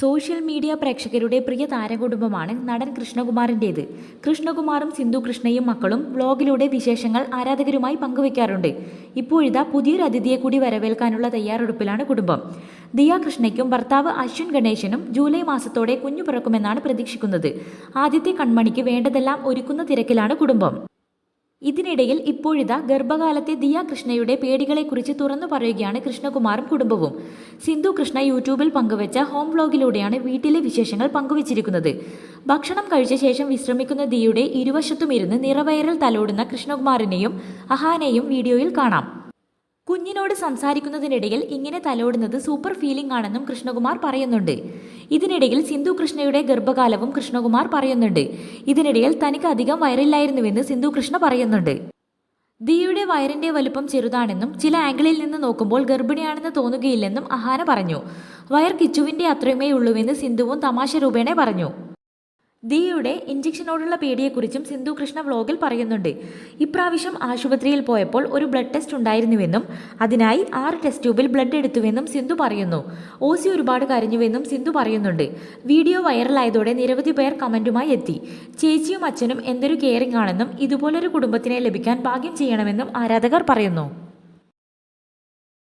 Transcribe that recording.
Social media പ്രേക്ഷകരുടെ പ്രിയ താരകുടുംബമാണ് നടൻ കൃഷ്ണകുമാറിന്റേത്. കൃഷ്ണകുമാറും സിന്ധു കൃഷ്ണയും മക്കളും വ്ലോഗിലൂടെ വിശേഷങ്ങൾ ആരാധകരുമായി പങ്കുവയ്ക്കാറുണ്ട് ഇപ്പോഴിതാ പുതിയൊരു അതിഥിയെ കൂടി വരവേൽക്കാനുള്ള തയ്യാറെടുപ്പിലാണ് കുടുംബം. ദിയ കൃഷ്ണയ്ക്കും ഭർത്താവ് അശ്വിൻ ഗണേശനും ജൂലൈ മാസത്തോടെ കുഞ്ഞു പിറക്കുമെന്നാണ് പ്രതീക്ഷിക്കുന്നത്. ആദ്യത്തെ കൺമണിക്ക് വേണ്ടതെല്ലാം ഒരുക്കുന്ന തിരക്കിലാണ് കുടുംബം. ഇതിനിടയിൽ ഇപ്പോഴിതാ ഗർഭകാലത്തെ ദിയ കൃഷ്ണയുടെ പേടികളെക്കുറിച്ച് തുറന്നു പറയുകയാണ് കൃഷ്ണകുമാറും കുടുംബവും. സിന്ധു കൃഷ്ണ യൂട്യൂബിൽ പങ്കുവച്ച ഹോം വ്ലോഗിലൂടെയാണ് വീട്ടിലെ വിശേഷങ്ങൾ പങ്കുവച്ചിരിക്കുന്നത്. ഭക്ഷണം കഴിച്ച ശേഷം വിശ്രമിക്കുന്ന ദിയുടെ ഇരുവശത്തും ഇരുന്ന് നിറവയറിൽ തലോടുന്ന കൃഷ്ണകുമാറിനെയും അഹാനെയും വീഡിയോയിൽ കാണാം. കുഞ്ഞിനോട് സംസാരിക്കുന്നതിനിടയിൽ ഇങ്ങനെ തലോടുന്നത് സൂപ്പർ ഫീലിംഗ് ആണെന്നും കൃഷ്ണകുമാർ പറയുന്നുണ്ട്. ഇതിനിടയിൽ സിന്ധു കൃഷ്ണയുടെ ഗർഭകാലവും കൃഷ്ണകുമാർ പറയുന്നുണ്ട്. ഇതിനിടയിൽ തനിക്ക് അധികം വയറില്ലായിരുന്നുവെന്ന് സിന്ധു കൃഷ്ണ പറയുന്നുണ്ട്. ദിയുടെ വയറിന്റെ വലുപ്പം ചെറുതാണെന്നും ചില ആംഗിളിൽ നിന്ന് നോക്കുമ്പോൾ ഗർഭിണിയാണെന്ന് തോന്നുകയില്ലെന്നും അഹാന പറഞ്ഞു. വയർ കിച്ചുവിന്റെ അത്രയുമേ ഉള്ളൂവെന്ന് സിന്ധുവും തമാശ രൂപേണ പറഞ്ഞു. ദിയയുടെ ഇഞ്ചക്ഷനോടുള്ള പേടിയെക്കുറിച്ചും സിന്ധു കൃഷ്ണ വ്ലോഗിൽ പറയുന്നുണ്ട്. ഇപ്രാവശ്യം ആശുപത്രിയിൽ പോയപ്പോൾ ഒരു ബ്ലഡ് ടെസ്റ്റ് ഉണ്ടായിരുന്നുവെന്നും അതിനായി ആറ് ടെസ്റ്റ് ട്യൂബിൽ ബ്ലഡ് എടുത്തുവെന്നും സിന്ധു പറയുന്നു. ഓസി ഒരുപാട് കരഞ്ഞുവെന്നും സിന്ധു പറയുന്നുണ്ട്. വീഡിയോ വൈറലായതോടെ നിരവധി പേർ കമന്റുമായി എത്തി. ചേച്ചിയും അച്ഛനും എന്തൊരു കെയറിംഗ് ആണെന്നും ഇതുപോലൊരു കുടുംബത്തിനെ ലഭിക്കാൻ ഭാഗ്യം ചെയ്യണമെന്നും ആരാധകർ പറയുന്നു.